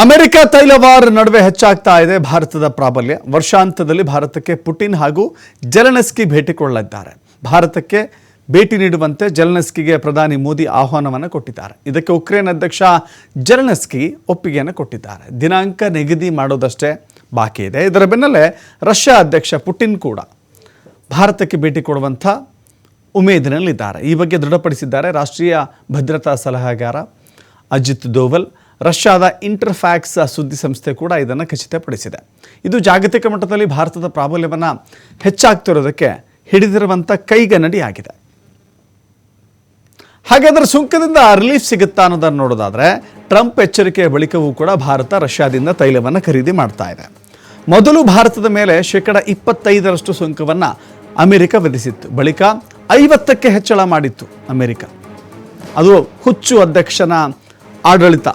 America ತೈಲವಾರ ನಡುವೆ ಹೆಚ್ಚಾಗ್ತಾ ಇದೆ. ಭಾರತದ ಪ್ರಾಬಲ್ಯ. ವರ್ಷಾಂತದಲ್ಲಿ ಭಾರತಕ್ಕೆ ಪುಟಿನ್ ಹಾಗೂ ಜಲನಸ್ಕಿ ಭೇಟಿ ಕೊಳ್ಳಲಿದ್ದಾರೆ ಭಾರತಕ್ಕೆ ಭೇಟಿ ನೀಡುವಂತೆ ಜಲನಸ್ಕಿಗೆ ಪ್ರಧಾನಿ ಮೋದಿ ಆಹ್ವಾನವನ್ನು ಕೊಟ್ಟಿದ್ದಾರೆ. ಇದಕ್ಕೆ ಉಕ್ರೇನ್ ಅಧ್ಯಕ್ಷ ಜಲನಸ್ಕಿ ಒಪ್ಪಿಗೆಯನ್ನು ಕೊಟ್ಟಿದ್ದಾರೆ. ದಿನಾಂಕ ನಿಗದಿ ಮಾಡೋದಷ್ಟೇ ಬಾಕಿ ಇದೆ. ಇದರ ಬೆನ್ನಲ್ಲೇ ರಷ್ಯಾ ಅಧ್ಯಕ್ಷ ಪುಟಿನ್ ಕೂಡ ಭಾರತಕ್ಕೆ ಭೇಟಿ ಕೊಡುವಂಥ ಉಮೇದಿನಲ್ಲಿದ್ದಾರೆ. ಈ ಬಗ್ಗೆ ದೃಢಪಡಿಸಿದ್ದಾರೆ ರಾಷ್ಟ್ರೀಯ ಭದ್ರತಾ ಸಲಹೆಗಾರ ಅಜಿತ್ ದೋವಲ್. ರಷ್ಯಾದ ಇಂಟರ್ಫ್ಯಾಕ್ಸ್ ಸುದ್ದಿ ಸಂಸ್ಥೆ ಕೂಡ ಇದನ್ನು ಖಚಿತಪಡಿಸಿದೆ. ಇದು ಜಾಗತಿಕ ಮಟ್ಟದಲ್ಲಿ ಭಾರತದ ಪ್ರಾಬಲ್ಯವನ್ನು ಹೆಚ್ಚಾಗ್ತಿರೋದಕ್ಕೆ ಹಿಡಿದಿರುವಂಥ ಕೈಗನ್ನಡಿ ಆಗಿದೆ ಹಾಗಾದ್ರೆ ಸುಂಕದಿಂದ ರಿಲೀಫ್ ಸಿಗುತ್ತಾ ಅನ್ನೋದನ್ನು ನೋಡೋದಾದರೆ, ಟ್ರಂಪ್ ಎಚ್ಚರಿಕೆಯ ಬಳಿಕವೂ ಕೂಡ ಭಾರತ ರಷ್ಯಾದಿಂದ ತೈಲವನ್ನು ಖರೀದಿ ಮಾಡ್ತಾ ಇದೆ. ಮೊದಲು ಭಾರತದ ಮೇಲೆ ಶೇಕಡ ಇಪ್ಪತ್ತೈದರಷ್ಟು ಸುಂಕವನ್ನು ಅಮೆರಿಕ ವಿಧಿಸಿತ್ತು. ಬಳಿಕ ಐವತ್ತಕ್ಕೆ ಹೆಚ್ಚಳ ಮಾಡಿತ್ತು ಅಮೆರಿಕ. ಅದು ಹುಚ್ಚು ಅಧ್ಯಕ್ಷನ ಆಡಳಿತ.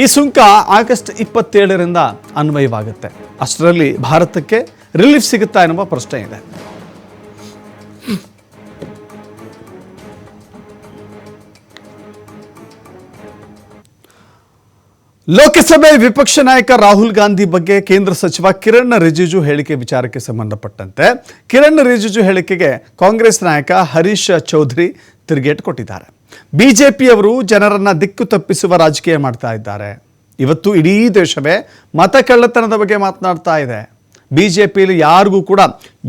ಈ ಸುಂಕ ಆಗಸ್ಟ್ ಇಪ್ಪತ್ತೇಳರಿಂದ ಅನ್ವಯವಾಗುತ್ತೆ. ಅಷ್ಟರಲ್ಲಿ ಭಾರತಕ್ಕೆ ರಿಲೀಫ್ ಸಿಗುತ್ತಾ ಎನ್ನುವ ಪ್ರಶ್ನೆ ಇದೆ. ಲೋಕಸಭೆ ವಿಪಕ್ಷ ನಾಯಕ ರಾಹುಲ್ ಗಾಂಧಿ ಬಗ್ಗೆ ಕೇಂದ್ರ ಸಚಿವ ಕಿರಣ್ ರಿಜಿಜು ಹೇಳಿಕೆ ವಿಚಾರಕ್ಕೆ ಸಂಬಂಧಪಟ್ಟಂತೆ ಕಿರಣ್ ರಿಜಿಜು ಹೇಳಿಕೆಗೆ ಕಾಂಗ್ರೆಸ್ ನಾಯಕ ಹರೀಶ್ ಚೌಧರಿ ತಿರುಗೇಟು ಕೊಟ್ಟಿದ್ದಾರೆ. ಬಿಜೆಪಿಯವರು ಜನರನ್ನು ದಿಕ್ಕು ತಪ್ಪಿಸುವ ರಾಜಕೀಯ ಮಾಡ್ತಾ ಇದ್ದಾರೆ. ಇವತ್ತು ಇಡೀ ದೇಶವೇ ಮತ ಕಳ್ಳತನದ ಬಗ್ಗೆ ಮಾತನಾಡ್ತಾ ಇದೆ. ಬಿಜೆಪಿಯಲ್ಲಿ ಯಾರಿಗೂ ಕೂಡ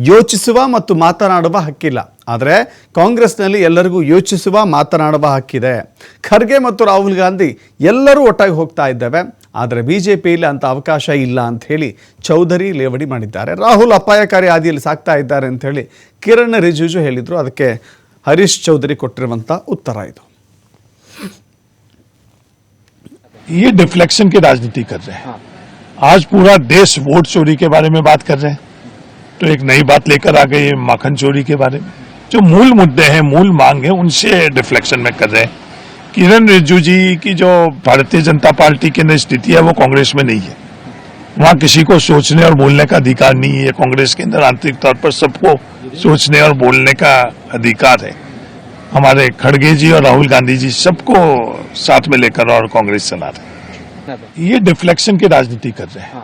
ಯೋಚಿಸುವ ಮತ್ತು ಮಾತನಾಡುವ ಹಕ್ಕಿಲ್ಲ. ಆದರೆ ಕಾಂಗ್ರೆಸ್ನಲ್ಲಿ ಎಲ್ಲರಿಗೂ ಯೋಚಿಸುವ, ಮಾತನಾಡುವ ಹಕ್ಕಿದೆ. ಖರ್ಗೆ ಮತ್ತು ರಾಹುಲ್ ಗಾಂಧಿ ಎಲ್ಲರೂ ಒಟ್ಟಾಗಿ ಹೋಗ್ತಾ ಇದ್ದೇವೆ. ಆದರೆ ಬಿ ಜೆ ಪಿಯಲ್ಲಿ ಅಂಥ ಅವಕಾಶ ಇಲ್ಲ ಅಂತ ಹೇಳಿ ಚೌಧರಿ ಲೇವಡಿ ಮಾಡಿದ್ದಾರೆ. ರಾಹುಲ್ ಅಪಾಯಕಾರಿ ಹಾದಿಯಲ್ಲಿ ಸಾಕ್ತಾ ಇದ್ದಾರೆ ಅಂತ ಹೇಳಿ ಕಿರಣ್ ರಿಜಿಜು ಹೇಳಿದರು. ಅದಕ್ಕೆ ಹರೀಶ್ ಚೌಧರಿ ಕೊಟ್ಟಿರುವಂಥ ಉತ್ತರ ಇದು ये डिफ्लेक्शन की राजनीति कर रहे हैं आज पूरा देश वोट चोरी के बारे में बात कर रहे हैं तो एक नई बात लेकर आ गई माखन चोरी के बारे में जो मूल मुद्दे हैं मूल मांग है उनसे डिफ्लेक्शन में कर रहे हैं किरण रिजिजू जी की जो भारतीय जनता पार्टी की अंदर स्थिति है वो कांग्रेस में नहीं है वहां किसी को सोचने और बोलने का अधिकार नहीं है कांग्रेस के अंदर आंतरिक तौर पर सबको सोचने और बोलने का अधिकार है। हमारे खड़गे जी और राहुल गांधी जी सबको साथ में लेकर और कांग्रेस चला रहे हैं। ये डिफ्लेक्शन की राजनीति कर रहे हैं।